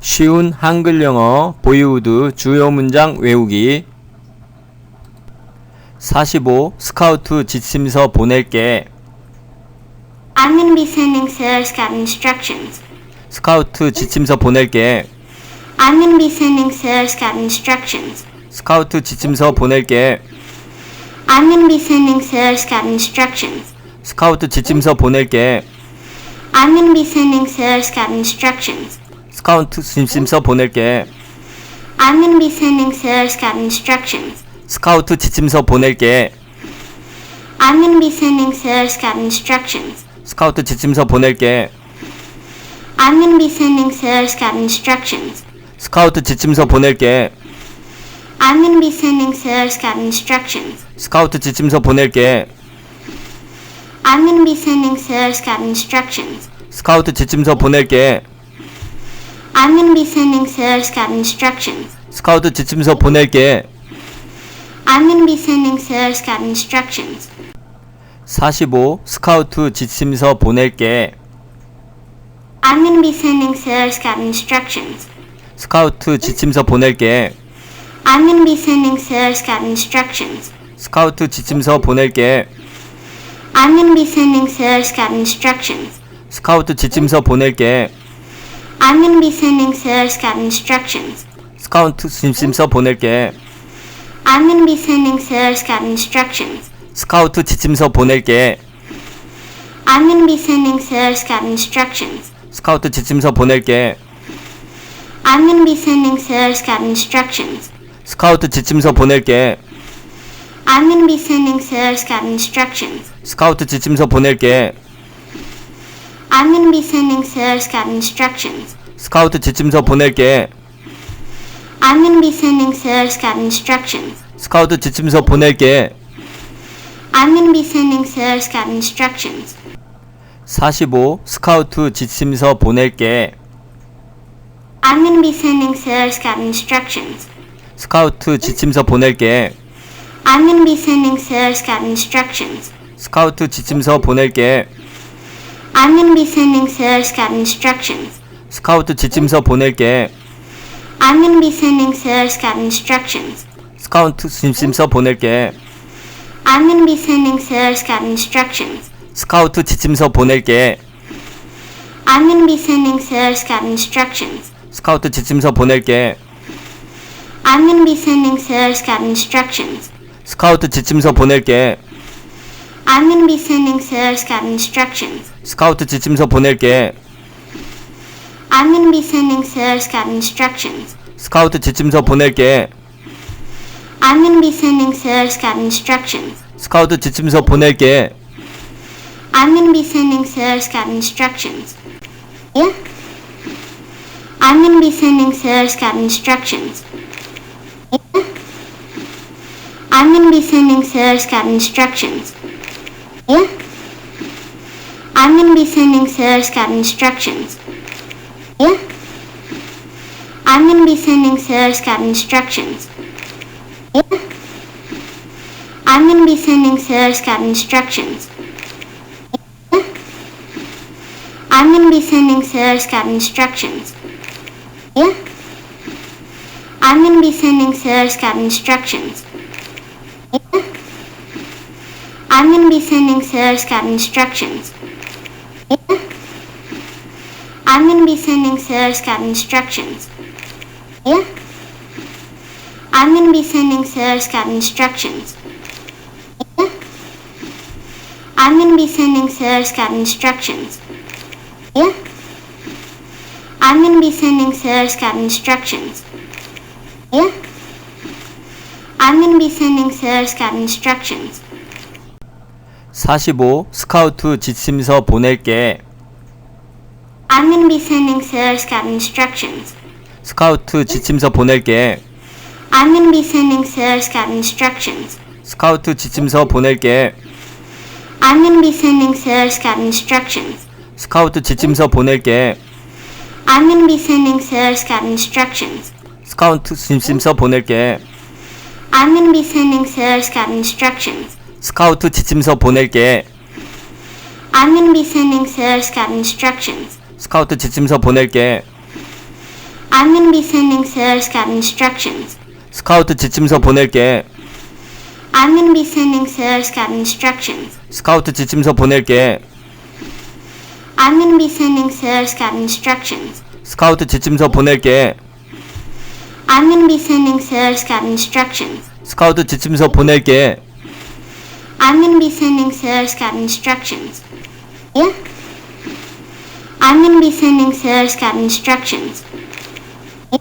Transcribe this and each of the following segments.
쉬운 한글 영어 보이우드 주요 문장 외우기 45 스카우트 지침서 보낼게 I'm going to be sending Sarah Scout instructions. 스카우트 지침서 보낼게 I'm going to be sending Sarah Scout instructions. 스카우트 지침서 보낼게 I'm going to be sending Sarah Scout instructions. 스카우트 지침서 보낼게 I'm going to be sending Sarah Scout instructions. 스카우트 지침서 보낼게 I'm to be sending Sarah Scout instructions. 스카우트 지침서 보낼게 I'm to be sending Sarah Scout instructions. 스카우트 지침서 보낼게 I'm to be sending Sarah Scout instructions. 스카우트 지침서 보낼게 I'm to be sending Sarah Scout instructions. 스카우트 지침서 보낼게 I'm to be sending Sarah Scout instructions. 스카우트 지침서 보낼게 I'm to be sending Sarah Scout instructions. 스카우트 지침서 보낼게 I'm to be sending Sarah Scout instructions. 45 스카우트 지침서 보낼게 I'm to be sending Sarah Scout instructions. 스카우트 지침서 보낼게 I'm to be sending Sarah Scout instructions. 스카우트 지침서 보낼게 I'm to be sending Sarah Scout instructions. 스카우트 지침서 보낼게 I'm going to be sending Sarah Scout instructions. 스카우트 지침서 보낼게 I'm going to be sending Sarah Scout instructions. 스카우트 지침서 보낼게 I'm going to be sending Sarah Scout instructions. 스카우트 지침서 보낼게 I'm going to be sending Sarah Scout instructions. 스카우트 지침서 보낼게 I'm going to be sending Sarah Scout instructions. 스카우트 지침서 보낼게 I'm to be sending Sarah Scout instructions. 스카우트 지침서 보낼게 I'm to be sending Sarah Scout instructions. 스카우트 지침서 보낼게 I'm to be sending Sarah Scout instructions. 45 스카우트 지침서 보낼게 I'm to be sending Sarah Scout instructions. 스카우트 지침서 보낼게 I'm to be sending Sarah Scout instructions. 스카우트 지침서 보낼게 I'm going to be sending Sarah Scout instructions. 스카우트 지침서 보낼게 I'm going to be sending Sarah Scout instructions. 스카우트 지침서 보낼게 I'm going to be sending Sarah Scout instructions. 스카우트 지침서 보낼게 I'm going to be sending Sarah Scout instructions. 스카우트 지침서 보낼게 I'm going to be sending Sarah Scout instructions. 스카우트 지침서 보낼게 I'm going to be sending Sarah Scout instructions. 스카우트 지침서 보낼게 I'm going to be sending Sarah Scout instructions. 스카우트 지침서 보낼게 I'm going to be sending Sarah Scout instructions. 스카우트 지침서 보낼게 I'm going to be sending Sarah Scout instructions. Yeah? I'm going to be sending Sarah Scout instructions. Yeah? I'm going to be sending Sarah Scout instructions. Going to be sending Sarah Scout instructions. Yeah? I'm going to be sending Sarah Scout instructions. Yeah? I'm going to be sending Sarah Scout instructions. Yeah? I'm going to be sending Sarah Scout instructions. Yeah? I'm going to be sending Sarah Scout instructions. Yeah? I'm going to be sending Sarah Scout instructions. Yeah? I'm going to be sending Sarah Scout instructions. Yeah? I'm going to be sending Sarah Scout instructions. Yeah? I'm going to be sending Sarah Scout instructions. Yeah? I'm going to be sending Sarah Scout instructions. Yeah? I'm going to be sending Sarah Scout instructions. 45 스카우트 지침서 보낼게 I'm going to be sending Sarah Scout instructions. 스카우트 지침서 보낼게 I'm going to be sending Sarah Scout instructions. 스카우트 지침서 보낼게 I'm going to be sending Sarah Scout instructions. 스카우트 지침서 보낼게 I'm going to be sending Sarah Scout instructions. 스카우트 지침서 보낼게 I'm going to be sending Sarah Scout instructions. 스카우트 지침서 보낼게 I'm going to be sending Sarah Scout instructions. 스카우트 지침서 보낼게 I'm going to be sending Sailor Scout instructions. 스카우트 지침서 보낼게. I'm going to be sending Sailor Scout instructions. 스카우트 지침서 보낼게. I'm going to be sending Sailor Scout instructions. 스카우트 지침서 보낼게. I'm going to be sending Sailor Scout instructions. 스카우트 지침서 보낼게. I'm going to be sending Sailor Scout instructions. Yeah? I'm going to be sending Sailor Scout instructions. Yeah?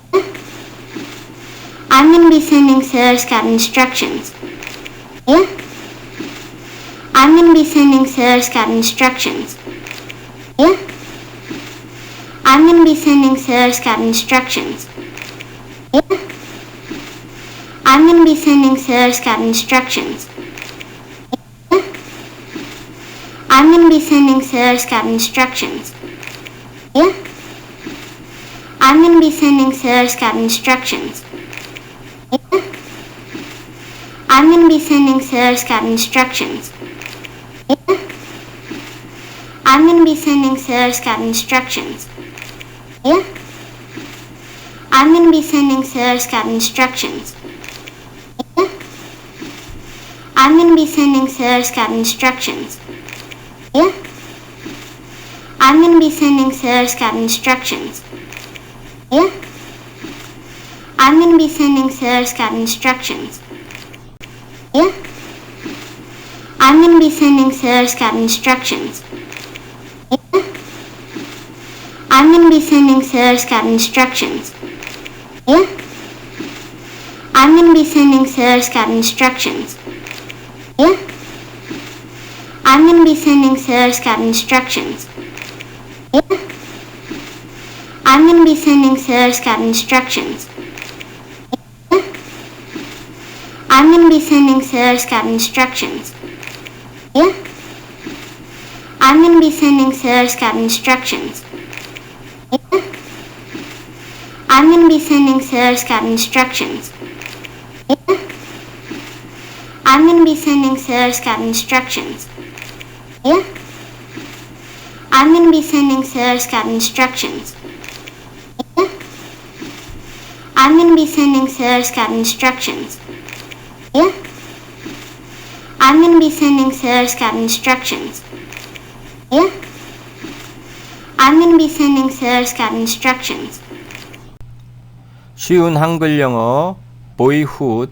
I'm going to be sending Sailor Scout instructions. Yeah? I'm going to be sending Sailor Scout instructions. Yeah? I'm going to be sending Sailor Scout instructions. Yeah? I'm going to be sending Sailor Scout instructions. I'm going to be sending Sailor Scout instructions. Yeah? I'm going to be sending Sailor Scout instructions. Yeah? I'm going to be sending Sailor Scout instructions. Yeah? I'm going to be sending Sailor Scout instructions. Yeah? I'm going to be sending Sailor Scout instructions. Yeah? I'm going to be sending Sailor Scout instructions. Yeah? I'm going to be sending Sailor Scout instructions. Yeah? I'm going to be sending Sailor Scout instructions. Yeah? I'm going to be sending Sailor Scout instructions. Yeah? I'm going to be sending Sailor Scout instructions. Yeah? I'm going to be sending Sailor Scout instructions. Yeah? I'm going to be sending Sailor Scout instructions. I'm going to be sending Sailor Scout instructions. I'm going to be sending Sailor Scout instructions. Yeah? I'm going to be sending Sailor Scout instructions. Yeah? I'm going to be sending Sailor Scout instructions. Yeah? I'm going to be sending Sailor Scout instructions. Yeah? I'm going to be sending Sailor Scout instructions. I'm going to be sending Sailor Scout instructions. Yeah? I'm going to be sending Sailor Scout instructions. Yeah? I'm going to be sending Sailor Scout instructions. 쉬운 한글 영어 보이훗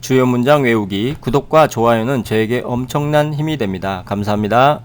주요 문장 외우기 구독과 좋아요는 저에게 엄청난 힘이 됩니다. 감사합니다.